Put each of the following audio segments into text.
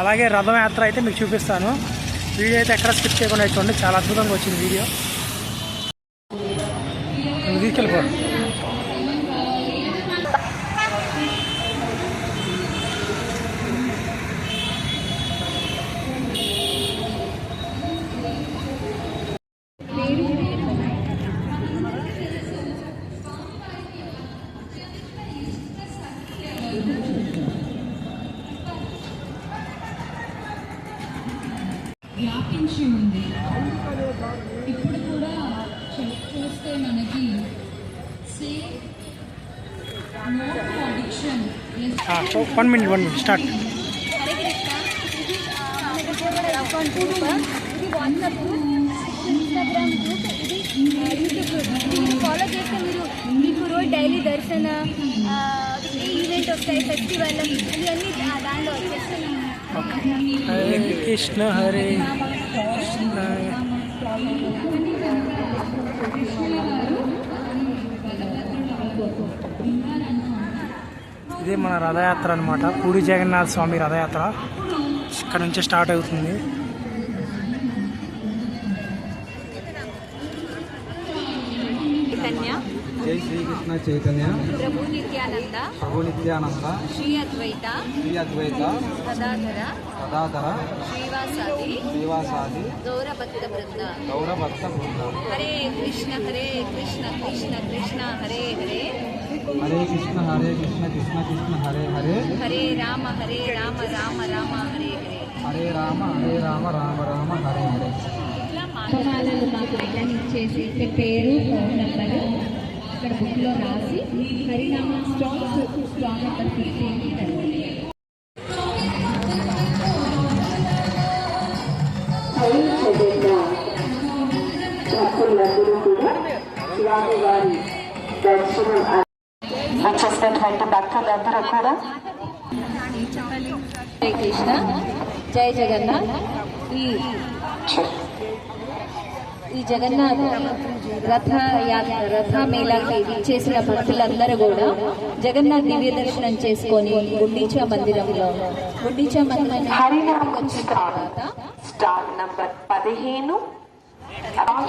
అలాగే రథయాత్ర అయితే మీకు చూపిస్తాను. వీడియో అయితే ఎక్కడ స్కిప్ చేయకుండా చూడండి. చాలా అద్భుతంగా వచ్చింది వీడియో. నువ్వు one minute one minute start follow చేస్తే మీరు మీకు రోజు డైలీ దర్శన ఈవెంట్ వస్తాయి ఫెస్టివల్ ఇవన్నీ దా- దానిలో వచ్చేస్తాయి హరే కృష్ణ హరే కృష్ణ ఇదే మన రథయాత్ర అనమాట పూరి జగన్నాథ స్వామి రథయాత్ర. ఇక్కడ నుంచే స్టార్ట్ అవుతుంది. జై శ్రీకృష్ణ చైతన్య. ప్రభు నిత్యానంద ప్రభు నిత్యానంద శ్రీ అద్వైత. శ్రీ అద్వైత. గదాధర సదాధర. శ్రీవాసాది. శ్రీవాసాది. గౌరభక్త బృంద గౌరభక్త బృంద హరే కృష్ణ హరే కృష్ణ కృష్ణ కృష్ణ హరే హరే. హరే కృష్ణ హరే కృష్ణ కృష్ణ కృష్ణ హరే హరే. హరే రామ హరే రామ రామ రామ హరే హరే. హరే రామ హరే రామ రామ రామ హరే హరే. వాళ్ళు మాకు ఇచ్చేసి పేరు ఫోన్ నెంబర్. ఇక్కడ బుక్లో రాసి హరినామ స్టాక్స్ స్టాక్ నెంబర్ ఫిఫ్టీన్కి రండి భక్తులందరూ కూడా స్వామివారి దర్శనం వచ్చేసినటువంటి భక్తులందరూ కూడా జై కృష్ణ జై జగన్నాథ్. ఈ ఈ జగన్నాథ్ రథ యాత్ర రథ మేళాకి చేసిన భక్తులందరూ కూడా జగన్నాథ్ దివ్య దర్శనం చేసుకొని గుండీచా మందిరంలో గుండీచా మందిరం వచ్చిన తర్వాత స్టాల్ నంబర్ పదిహేను స్టాల్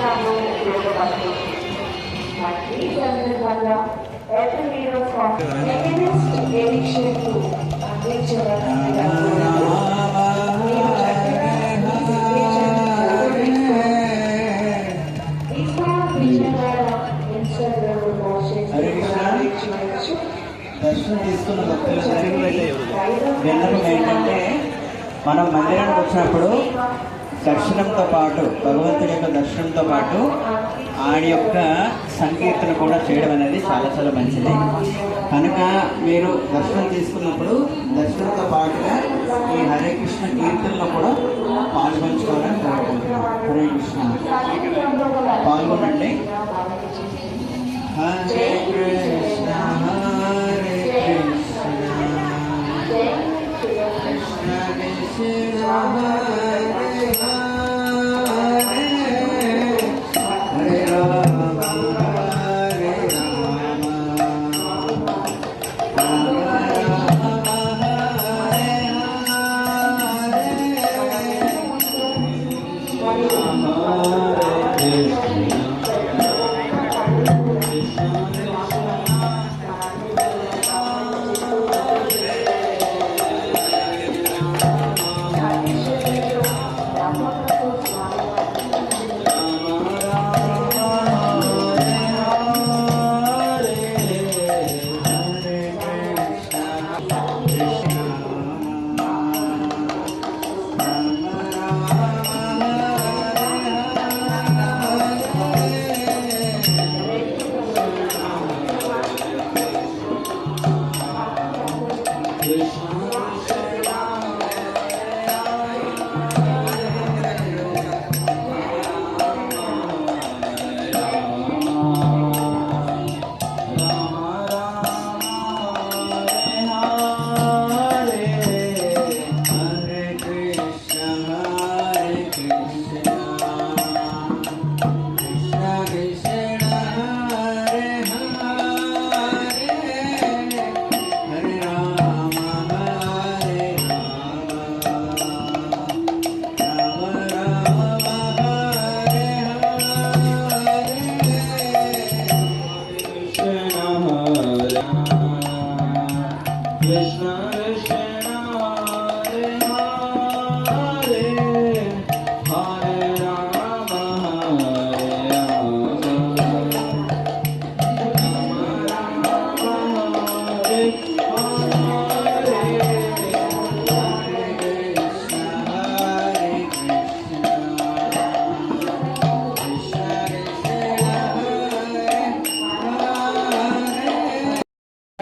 to అందించవలసిందిగా కోరుతున్నాను. మీరు చక్కగా దర్శనం తీసుకున్న విన్నపం ఏంటంటే మనం మందిరానికి వచ్చినప్పుడు దర్శనంతో పాటు భగవంతుడి యొక్క దర్శనంతో పాటు ఆయన యొక్క సంకీర్తన కూడా చేయడం అనేది చాలా చాలా మంచిది. కనుక మీరు దర్శనం తీసుకున్నప్పుడు దర్శనంతో పాటుగా ఈ హరే కృష్ణ కీర్తనలో కూడా పాల్గొంచుకోవాలని కోరుకుంటున్నాం. హరే కృష్ణ. పాల్గొనండి. హరే కృష్ణ హరే కృష్ణ. కృష్ణ కృష్ణ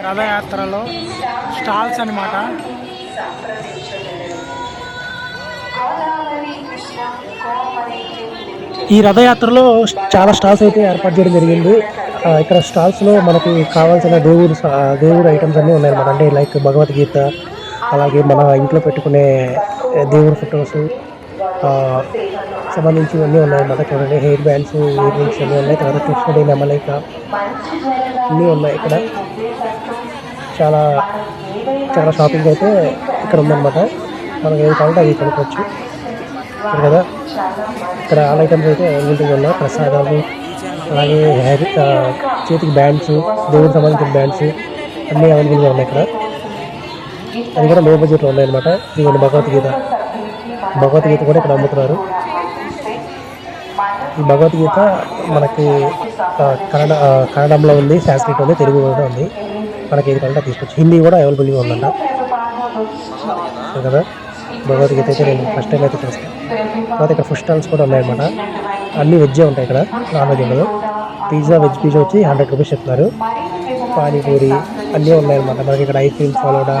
రథయాత్రలో స్టాల్స్ అన్నమాట. ఈ రథయాత్రలో చాలా స్టాల్స్ అయితే ఏర్పాటు చేయడం జరిగింది. ఇక్కడ స్టాల్స్లో మనకి కావాల్సిన దేవుడు దేవుడు ఐటమ్స్ అన్నీ ఉన్నాయన్నమాట అంటే లైక్ భగవద్గీత అలాగే మన ఇంట్లో పెట్టుకునే దేవుడి ఫొటోస్ సంబంధించినవన్నీ ఉన్నాయన్నమాట చూడండి హెయిర్ బ్యాండ్స్ ఇయర్ రింగ్స్ అన్నీ ఉన్నాయి. తర్వాత కృష్ణుడి నెమలిక అన్నీ ఉన్నాయి ఇక్కడ. చాలా చాలా షాపింగ్ అయితే ఇక్కడ ఉందన్నమాట. మనకి ఏది కావాలంటే అది కొనుక్కోవచ్చు. కదా? ఇక్కడ ఆల్ ఐటమ్స్ అయితే అవైలబిలిటీగా ఉన్నాయి ప్రసాదాలు అలాగే హెయిర్ చేతికి బ్యాండ్స్ దేవుడికి సంబంధించిన బ్యాండ్స్ అన్నీ అవైలబుల్గా ఉన్నాయి ఇక్కడ. అది కూడా లో బడ్జెట్లో ఉన్నాయన్నమాట ఇదిగోండి భగవద్గీత. భగవద్గీత కూడా ఇక్కడ అమ్ముతున్నారు. ఈ భగవద్గీత మనకి కన్నడ కన్నడంలో ఉంది సాంస్క్రిట్ ఉంది తెలుగు కూడా ఉంది. మనకి ఏది కావాలంటే తీసుకోవచ్చు హిందీ కూడా అవైలబుల్గా ఉందంట. కదా? భగవద్గీత అయితే నేను ఫస్ట్ టైం అయితే చూస్తాను తర్వాత ఇక్కడ ఫుడ్ స్టాల్స్ కూడా ఉన్నాయన్నమాట. అన్ని వెజ్జే ఉంటాయి ఇక్కడ నాన్ వెజ్ ఉండదు. పిజ్జా వెజ్ పిజ్జా వచ్చి హండ్రెడ్ రూపీస్ చెప్తున్నారు. పానీపూరి అన్నీ ఉన్నాయన్నమాట. మనకి ఇక్కడ ఐస్ క్రీమ్ ఫలోడా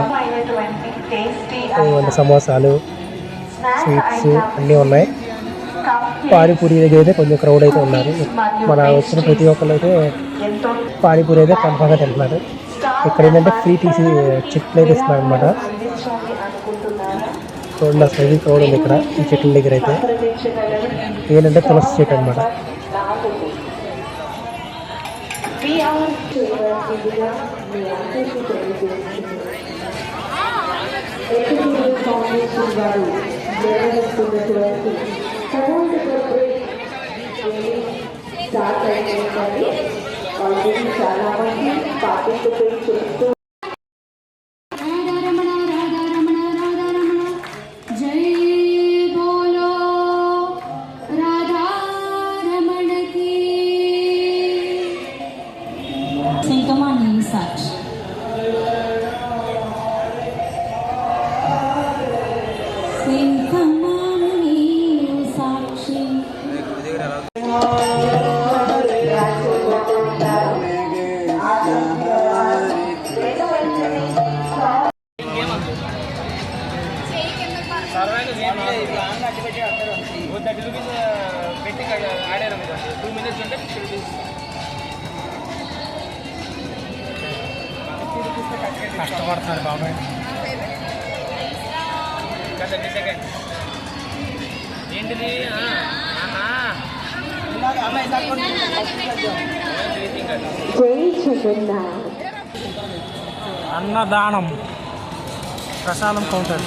సమోసాలు స్వీట్స్ అన్నీ ఉన్నాయి. పానీపూరి దగ్గర అయితే కొంచెం క్రౌడ్ అయితే ఉన్నారు. మన వచ్చిన ప్రతి ఒక్కరు అయితే పానీపూరి అయితే కన్ఫామ్గా తింటున్నారు. ఇక్కడ ఏంటంటే ఫ్రీ టీసీ చెట్లు అయితే uh, ఇస్తున్నారు అనమాట చూడండి అసలు హెవీ క్రౌడ్ ఉంది ఇక్కడ ఈ చెట్ల దగ్గర అయితే. ఏంటంటే తులసి చెట్టు అనమాట స్టార్ట్ అయిపోయింది ఆల్రెడీ చాలా మంది పార్టిసిపేట్ చేస్తూ కష్టపడుతున్నారు బాబాయ్. ఏంటిది? అన్నదానం. ప్రసాదం కౌంటర్.